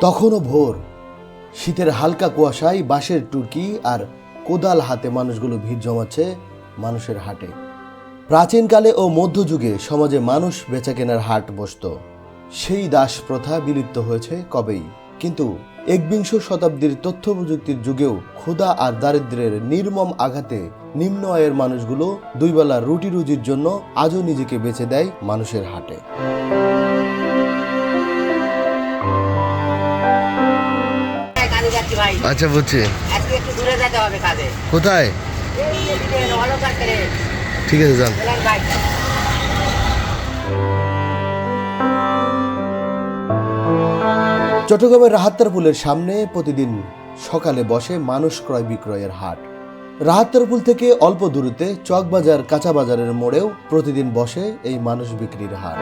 তখনও ভোর। শীতের হালকা কুয়াশায় বাঁশের টুরকি আর কোদাল হাতে মানুষগুলো ভিড় জমাচ্ছে মানুষের হাটে। প্রাচীনকালে ও মধ্যযুগে সমাজে মানুষ বেচাকেনার হাট বসত। সেই দাস প্রথা বিলুপ্ত হয়েছে কবেই? কিন্তু একবিংশ শতাব্দীর তথ্য প্রযুক্তির যুগেও ক্ষুধা আর দারিদ্র্যের নির্মম আঘাতে নিম্ন আয়ের মানুষগুলো দুইবেলা রুটি রুজির জন্য আজও নিজেকে বেছে দেয় মানুষের হাটে। আচ্ছা বুঝছি। আজকে একটু দূরে যেতে হবে কাজে। কোথায়? ঠিক আছে যান। চট্টগ্রামের রাহাত্তারপুলের সামনে প্রতিদিন সকালে বসে মানুষ ক্রয় বিক্রয়ের হাট। রাহাত্তারপুল থেকে অল্প দূরত্বে চকবাজার কাঁচা বাজারের মোড়েও প্রতিদিন বসে এই মানুষ বিক্রির হাট।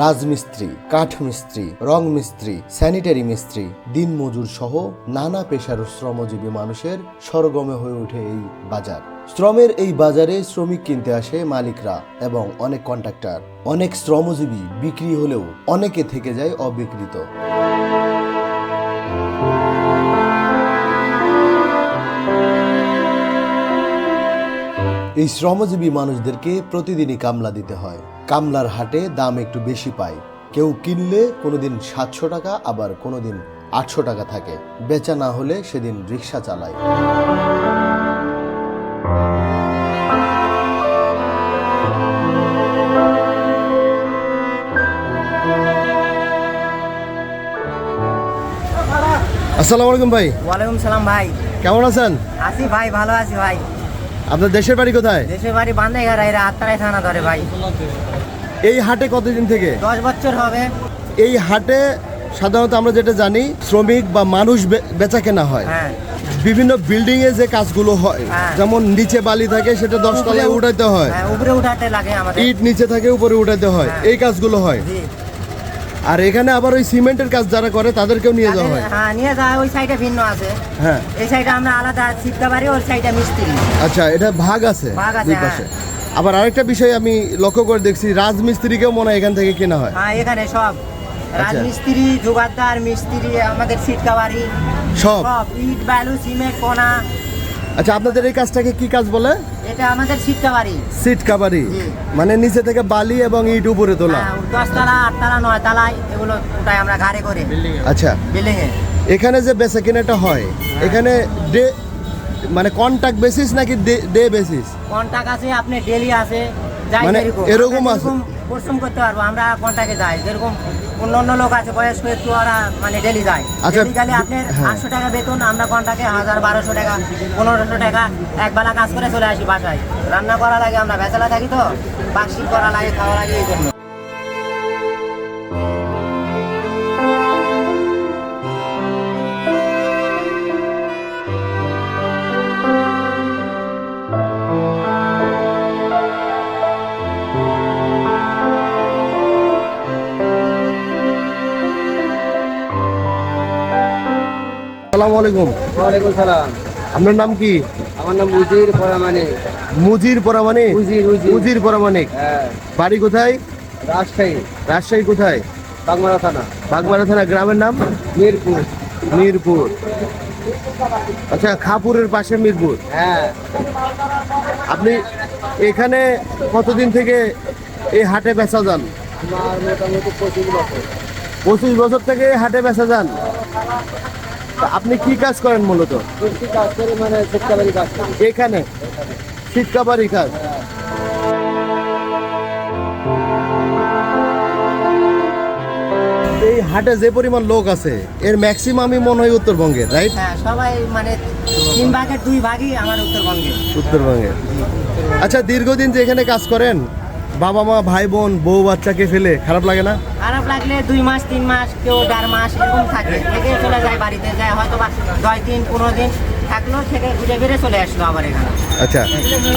রাজমিস্ত্রি, কাঠমিস্ত্রি রং মিস্ত্রি স্যানিটারি মিস্ত্রি, দিনমজুর সহ নানা পেশার শ্রমজীবী মানুষের সরগমে হয়ে ওঠে এই বাজার। শ্রমের এই বাজারে শ্রমিক কিনতে আসে মালিকরা এবং অনেক কন্ট্রাক্টর অনেক শ্রমজীবী বিক্রি হলেও অনেকে থেকে যায় অবিকৃত এই শ্রমজীবী মানুষদেরকে প্রতিদিনই কামলা দিতে হয়। কামলার হাটে দাম একটু বেশি পায়। কেউ কিনলে কোনোদিন সাতশো টাকা আবার কোনোদিন আটশো টাকা থাকে। বেচা না হলে সেদিন রিক্সা চালায়। আসসালামু আলাইকুম ভাই। ওয়ালাইকুম সালাম ভাই। কেমন আছেন? আছি ভাই ভালো আছি ভাই। আপনার দেশের বাড়ি কোথায়? দেশের বাড়ি বান্দাইঘাটা এরা আত্মারাই থানা ধরে ভাই। এই হাটে কতদিন থেকে? দশ বছর হবে। এই হাটে সাধারণত আমরা যেটা জানি শ্রমিক বা মানুষ বেচা কেনা হয়। হ্যাঁ। বিভিন্ন বিল্ডিং এ যে কাজগুলো হয় হ্যাঁ। যেমন নিচে বালি থাকে সেটা দশতলায় উঠাইতে হয়। হ্যাঁ উপরে উঠাতে লাগে আমাদের। ইট নিচে থাকে উপরে উঠাইতে হয়। এই কাজগুলো হয়। আর এখানে আবার ওই সিমেন্টের কাজ যারা করে তাদেরকেও নিয়ে যাওয়া হয়? হ্যাঁ নিয়ে যায় ওই সাইডে ভিন্ন আছে। হ্যাঁ। এই সাইডে আমরা আলাদা শিক্ষা বাড়ি ওই সাইডে মিস্ত্রি। আচ্ছা এটা ভাগ আছে ভাগ আছে, দুই পাশে। আবার আরেকটা বিষয় আমি লক্ষ্য করে দেখছি রাজমিস্ত্রিকেও মনে হয় এখান থেকে কেনা হয়। হ্যাঁ এখানে সব। রাজমিস্ত্রি যোগাদার মিস্ত্রি আমাদের শিক্ষা বাড়ি সব। সব ইট বালু সিমেন্ট কোনা আচ্ছা আপনাদের এই কাজটাকে কি কাজ বলে? এটা আমাদের শিক্ষা বাড়ি সিট কাভারি। মানে নিচে থেকে বালি এবং ইট উপরে তোলা? হ্যাঁ, দশতলা আটতলা নয়তলায় এগুলো ওটাই আমরা ঘাড়ে করে। আচ্ছা। বিল্ডিং এ। এখানে যে বেচা কেনাটা হয় এখানে ডে মানে কন্ট্যাক্ট বেসিস নাকি ডে বেসিস কন্টাক্ট আছে আপনি ডেলি আছে যাই মানে এরকম আছে? পরিশ্রম করতে পারব আমরা কন্ট্রাক্টে যাই। যেরকম অন্য অন্য লোক আছে বয়স্ক একটু ওরা মানে ডেলি যায়। আচ্ছা, ডেলি গেলে আপনার হ্যাঁ। আটশো টাকা বেতন আমরা কন্ট্রাক্টে হাজার বারোশো টাকা পনেরোশো টাকা একবেলা কাজ করে চলে আসি বাসায়। রান্না করা লাগে আমরা বেচালা থাকি তো বাক্সি করা লাগে খাওয়া লাগে এই জন্য। আসসালামু আলাইকুম। ওয়ালাইকুম সালাম। আপনার নাম কি? আমার নাম মুজির পরামানি মুজির পরামানিক? মুজির মুজির। পরামানিক। হ্যাঁ। বাড়ি কোথায়? রাজশাহী। রাজশাহী কোথায়? বাগমারা থানা। বাগমারা থানা গ্রামের নাম? মিরপুর। মিরপুর। আচ্ছা খাপুরের পাশে মিরপুর। হ্যাঁ। আপনি এখানে কতদিন থেকে এই হাটে বেচা যান? আমার মোটামুটি পঁচিশ বছর। পঁচিশ বছর থেকে হাটে বেচা যান? তা আপনি কি কাজ করেন মূলত? কৃষি কাজ করে মানে কাজ এখানে? শীতকাবারি কাজ। এই হাটে যে পরিমাণ লোক আছে এর ম্যাক্সিমামই মনে হয় উত্তরবঙ্গের রাইট হ্যাঁ সবাই মানে তিন ভাগের দুই ভাগই আমার উত্তরবঙ্গে। উত্তরবঙ্গের আচ্ছা দীর্ঘদিন যে এখানে কাজ করেন বাবা মা ভাই বোন বউ বাচ্চাকে ফেলে খারাপ লাগে না? খারাপ লাগলে দুই মাস তিন মাস কেউ দেড় মাস এরকম থাকে। থেকে চলে যায় বাড়িতে যায় হয়তো বা দশ দিন পনেরো দিন থাকল থেকে ঘুরে ফিরে চলে আসলো আবার এখানে। আচ্ছা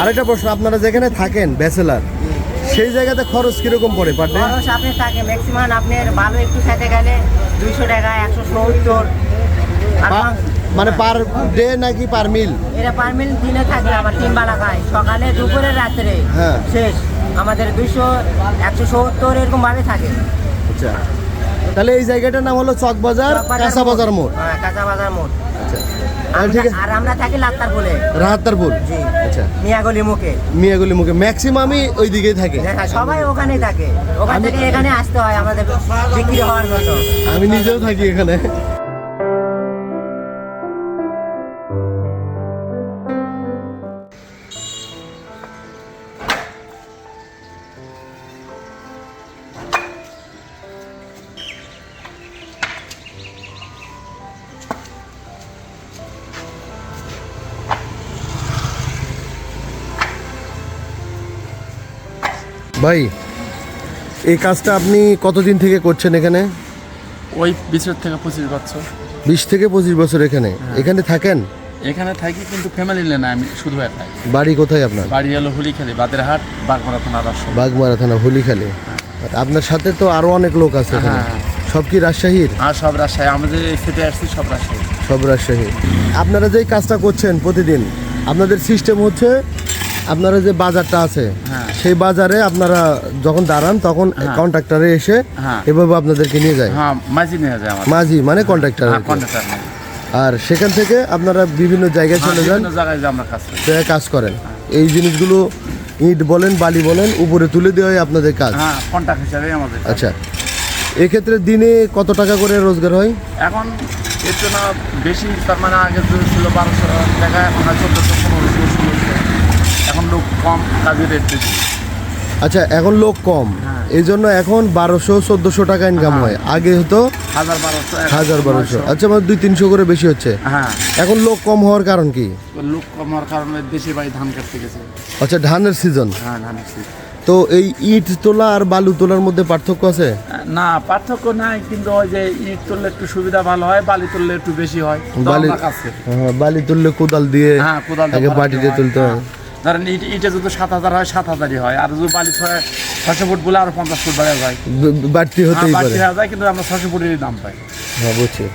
আরেকটা প্রশ্ন আপনারা যেখানে থাকেন ব্যাচেলার সেই জায়গাতে খরচ কীরকম পড়ে পার ডে? খরচ আপনি থাকে ম্যাক্সিমাম আপনার ভালো একটু খেতে গেলে দুইশো টাকা একশো সত্তর। মানে পার ডে নাকি পার মিল? এরা পারমিল দিনে থাকে আবার তিন বেলা খায়। সকালে দুপুরে রাত্রে হ্যাঁ। শেষ। আমাদের দুইশো একশো সত্তর এরকম ভাবে থাকে। আচ্ছা। তাহলে এই জায়গাটার নাম হলো চক বাজার কাঁচা বাজার মোড়। হ্যাঁ কাঁচা বাজার মোড়। আচ্ছা। আর আমরা- ঠিক আছে। আর আমরা থাকি রাহাত্তারপুর জি। আচ্ছা। মিয়াগলি মুখে। মিয়াগুলি মুখে। ম্যাক্সিমামই ওই দিকেই থাকে। হ্যাঁ সবাই ওখানেই থাকে। ওখান থেকে এখানে আসতে হয় আমাদের বিক্রি হওয়ার জন্য আমি নিজেও থাকি এখানে। ভাই এই কাজটা আপনি কতদিন থেকে করছেন এখানে? ওই বিশের থেকে পঁচিশ বছর। বিশ থেকে পঁচিশ বছর এখানে? এখানে থাকেন? এখানে থাকি কিন্তু ফ্যামিলি নিয়ে না আমি শুধু একাই। বাড়ি কোথায় আপনার? বাড়ি হলো হুলিখালি বাদেরহাট বাগমারা থানার আসো বাগমারা থানা হোলিখালী। আপনার সাথে তো আরও অনেক লোক আছে এখানে। হ্যাঁ। সব কি রাজশাহীর? আর সব রাজশাহী আমাদের এই ফেটে আসছি সব রাজশাহী। সব রাজশাহী। আপনারা যেই কাজটা করছেন প্রতিদিন আপনাদের সিস্টেম হচ্ছে আপনারা যে বাজারটা আছে হ্যাঁ। সেই বাজারে আপনারা যখন দাঁড়ান তখন হ্যাঁ। কন্ট্রাক্টরে এসে হ্যাঁ। এভাবে আপনাদেরকে নিয়ে যায়। হ্যাঁ মাঝি নিয়ে যায় মাঝি মানে কন্ট্রাক্টর হ্যাঁ আর সেখান থেকে আপনারা বিভিন্ন জায়গায় চলে যান। কাজ করেন। এই জিনিসগুলো ইট বলেন বালি বলেন উপরে তুলে দেওয়াই আপনাদের কাজ। হ্যাঁ কন্ট্রাক্ট হিসাবে আমাদের আচ্ছা। এক্ষেত্রে দিনে কত টাকা করে রোজগার হয়? এখন এর জন্য বেশি তার মানে আগে ছিল বারোশো টাকা এখন হয় চোদ্দোশো এখন লোক কম কাজের রেট বেশি। আচ্ছা এখন লোক কম। হ্যাঁ। এই জন্য এখন বারোশো চোদ্দশো টাকা ইনকাম হয়। আগে হতো হাজার বারোশো হাজার বারোশো। আচ্ছা মানে দুই তিনশো করে বেশি হচ্ছে। হ্যাঁ। এখন লোক কম হওয়ার কারণ কি? লোক কম হওয়ার কারণে দেশে বাড়ি ধান কাটতে গেছে। আচ্ছা ধানের সিজন হ্যাঁ। তো এই ইট তোলা আর বালু তোলার মধ্যে পার্থক্য আছে? না পার্থক্য নাই কিন্তু ওই যে ইট তুললে একটু সুবিধা ভালো হয় বালি তুললে একটু বেশি হয়। বালি। হ্যাঁ, বালি তুললে কোদাল দিয়ে হ্যাঁ কোদাল দিয়ে বাটিতে তুলতে হয়। হ্যাঁ। ধরেন ইট যদি সাত হাজার হয় সাত হাজারই হয়। আর যদি বালি ছয় ছশো ফুট বলে আরও পঞ্চাশ ফুট বাড়া যায়। বাড়তি হ্যাঁ, হতেই পারে। যায় কিন্তু আমরা ছশো ফুটেরই দাম পাই। হ্যাঁ বুঝছি।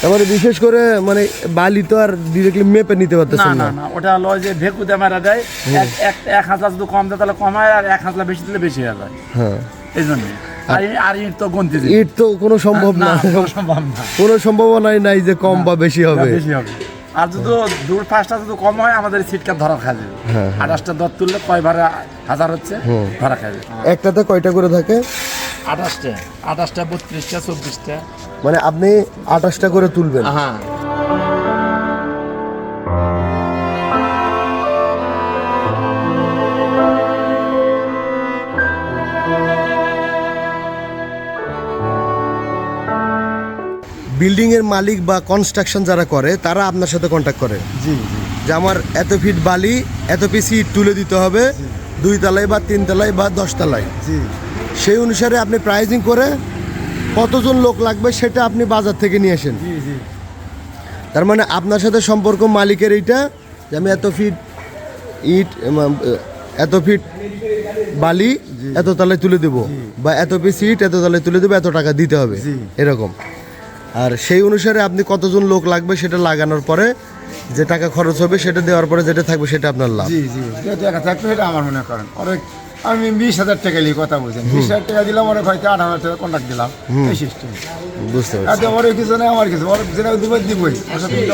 তারপরে বিশেষ করে মানে বালি তো আর ডিরেক্টলি মেপে নিতে না না। ওটা হলো যে মারা দেয়। এক এক হাজার যদি কম দেয় তাহলে কম হয় আর এক হাজার বেশি দিলে বেশি হয়ে যায়। হ্যাঁ। এই জন্য। আর ইট তো গন্তি ইট তো কোনো সম্ভব না কোনো সম্ভব না। কোনো সম্ভাবনাই নাই যে কম বা বেশি হবে। বেশি হবে। আর যদি দূর পাঁচটা যদি কম হয় আমাদের সিটটা ধরা খাবে যাবে হ্যাঁ, আঠাশটা দর তুললে কয় ভাড়া হাজার হচ্ছে ধরা খাবে যাবে একটাতে কয়টা করে থাকে? আঠাশটা আঠাশটা বত্রিশটা চব্বিশটা। মানে আপনি আঠাশটা করে তুলবেন। হ্যাঁ। বিল্ডিং এর মালিক বা কনস্ট্রাকশন যারা করে তারা আপনার সাথে কন্ট্যাক্ট করে। জি জি। যে আমার এত ফিট বালি এত পিস ইট তুলে দিতে হবে দুই তলায় বা তিন তলায় বা দশ তলায়। জি। সেই অনুসারে আপনি প্রাইজিং করে কতজন লোক লাগবে সেটা আপনি বাজার থেকে নিয়ে আসেন। জি জি। তার মানে আপনার সাথে সম্পর্ক মালিকের এইটা যে আমি এত ফিট ইট এত ফিট বালি এত তলায় তুলে দেবো বা এত পিস ইট এত তলায় তুলে দেবো এত টাকা দিতে হবে। এরকম। আর সেই অনুসারে আপনি কতজন লোক লাগবে সেটা লাগানোর পরে যে টাকা খরচ হবে সেটা দেওয়ার পরে যেটা থাকবে সেটা আপনার লাভ। জি জি যেটা থাকবে এটা আমার মনে করেন। অনেক আমি বিশ হাজার টাকা নিয়ে কথা বলছেন বিশ হাজার টাকা দিলাম অনেক হয়তো আট হাজার টাকা কন্ট্যাক্ট দিলাম। এই সিস্টেম বুঝতে পারছি। এতে ওর কিছু নেই আমার কিছু। ওর যেটা দিবই। দিবই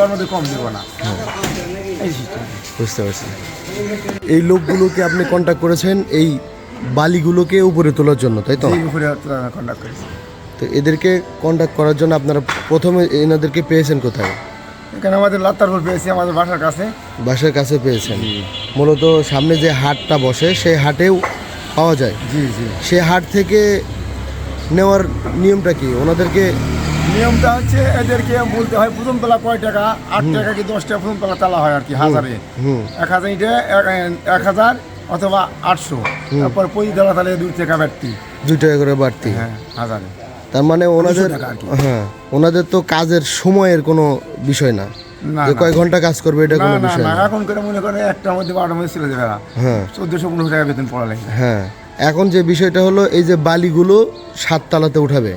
ওর মধ্যে কম দিব না। এই সিস্টেম বুঝতে পারছি। এই লোকগুলোকে আপনি কন্ট্যাক্ট করেছেন এই বালিগুলোকে উপরে তোলার জন্য তাই তো? উপরে কন্ট্যাক্ট করেছি। তো এদেরকে কন্ট্যাক্ট করার জন্য আপনারা প্রথমে এনাদেরকে পেয়েছেন কোথায়? এখানে আমাদের লাত্তারপুর পেয়েছি আমাদের বাসার কাছে। বাসার কাছে পেয়েছেন। মূলত সামনে যে হাটটা বসে সেই হাটেও পাওয়া যায়। জি জি। সে হাট থেকে নেওয়ার নিয়মটা কি? ওনাদেরকে নিয়মটা হচ্ছে এদেরকে বলতে হয় প্রথম তলা কয় টাকা? আট টাকা কি দশ টাকা? প্রথম তলা তালা হয় আর কি হাজারে। হুম এক হাজার ইটে এক- এক হাজার অথবা আটশো। তারপর পঁচিশ তলা তাহলে দুই টাকা বাড়তি। দুই টাকা করে বাড়তি। হ্যাঁ হাজারে। তার মানে ওনাদের। হ্যাঁ ওনাদের তো কাজের সময়ের কোনো বিষয় না। যে। কয় ঘণ্টা কাজ করবে এটা কোনো বিষয় না। এখন করে মনে করেন একটার মধ্যে ছেলে দেবে হ্যাঁ। চোদ্দশো পনেরোশো টাকা বেতন পড়ালে। হ্যাঁ। এখন যে বিষয়টা হলো এই যে বালিগুলো সাততলাতে উঠাবে।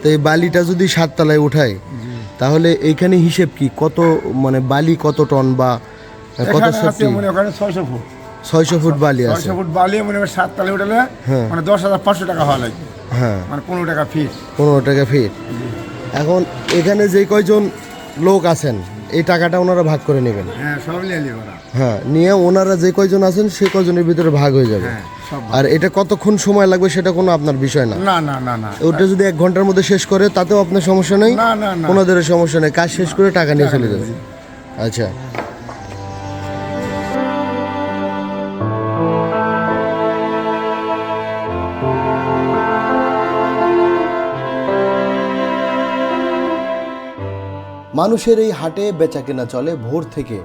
তো এই বালিটা যদি সাততলায় উঠায় তাহলে এইখানে হিসেব কি? কত মানে বালি কত টন বা কত মনে করেন ছয়শো ফুট। ছয়শো ফুট বালি আছে। ছয়শো ফুট বালি মনে হয় সাত তালে উঠালে হ্যাঁ। মানে দশ হাজার পাঁচশো টাকা হওয়া লাগবে হ্যাঁ। মানে পনেরো টাকা ফিস পনেরো টাকা ফিট এখন এখানে যে কয়জন লোক আছেন এই টাকাটা ওনারা ভাগ করে নেবেন? হ্যাঁ সব নিয়ে হ্যাঁ নিয়ে ওনারা যে কয়জন আছেন সে কয়জনের ভিতরে ভাগ হয়ে যাবে। হ্যাঁ আর এটা কতক্ষণ সময় লাগবে সেটা কোনো আপনার বিষয় না। না না না না। ওটা যদি এক ঘণ্টার মধ্যে শেষ করে তাতেও আপনার সমস্যা নেই? না না না। ওনাদের সমস্যা নেই। কাজ শেষ করে টাকা নিয়ে চলে যাবে। আচ্ছা। মানুষের এই হাটে বেচা কেনা চলে ভোর থেকে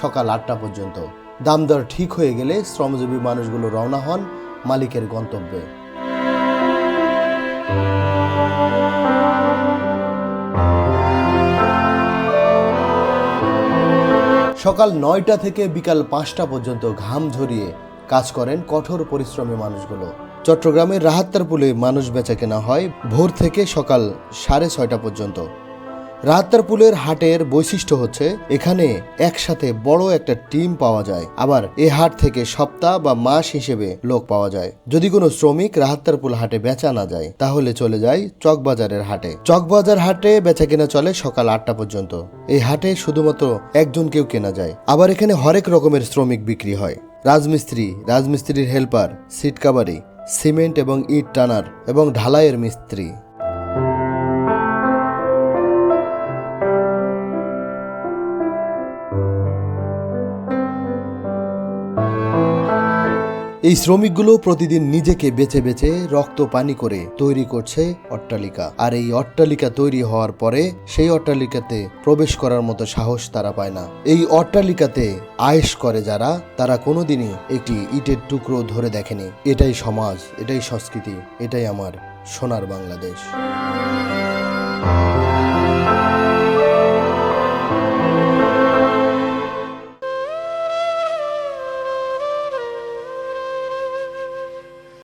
সকাল আটটা পর্যন্ত। দাম দর ঠিক হয়ে গেলে শ্রমজীবী মানুষগুলো রওনা হন মালিকের গন্তব্যে। সকাল নয়টা থেকে বিকাল পাঁচটা পর্যন্ত ঘাম ঝরিয়ে কাজ করেন কঠোর পরিশ্রমী মানুষগুলো। চট্টগ্রামের রাহাত্তারপুলে মানুষ বেচা কেনা হয় ভোর থেকে সকাল সাড়ে ছয়টা পর্যন্ত। রাহাত্তারপুলের হাটের বৈশিষ্ট্য হচ্ছে, এখানে একসাথে বড় একটা টিম পাওয়া যায়। আবার এ হাট থেকে সপ্তাহ বা মাস হিসেবে লোক পাওয়া যায়। যদি কোনো শ্রমিক রাহাত্তারপুল হাটে বেচা না যায়, তাহলে চলে যায় চকবাজারের হাটে। চকবাজার হাটে বেচা কেনা চলে সকাল আটটা পর্যন্ত। এই হাটে শুধুমাত্র একজনকেও কেনা যায়। আবার এখানে হরেক রকমের শ্রমিক বিক্রি হয়। রাজমিস্ত্রি, রাজমিস্ত্রির হেল্পার, সিট কাবারি সিমেন্ট এবং ইট টানার এবং ঢালাইয়ের মিস্ত্রি। এই শ্রমিকগুলো প্রতিদিন নিজেকে বেছে বেছে রক্ত পানি করে তৈরি করছে অট্টালিকা। আর এই অট্টালিকা তৈরি হওয়ার পরে সেই অট্টালিকাতে প্রবেশ করার মতো সাহস তারা পায় না। এই অট্টালিকাতে আয়েশ করে যারা, তারা কোনোদিনই একটি ইটের টুকরো ধরে দেখেনি। এটাই সমাজ, এটাই সংস্কৃতি, এটাই আমার সোনার বাংলাদেশ।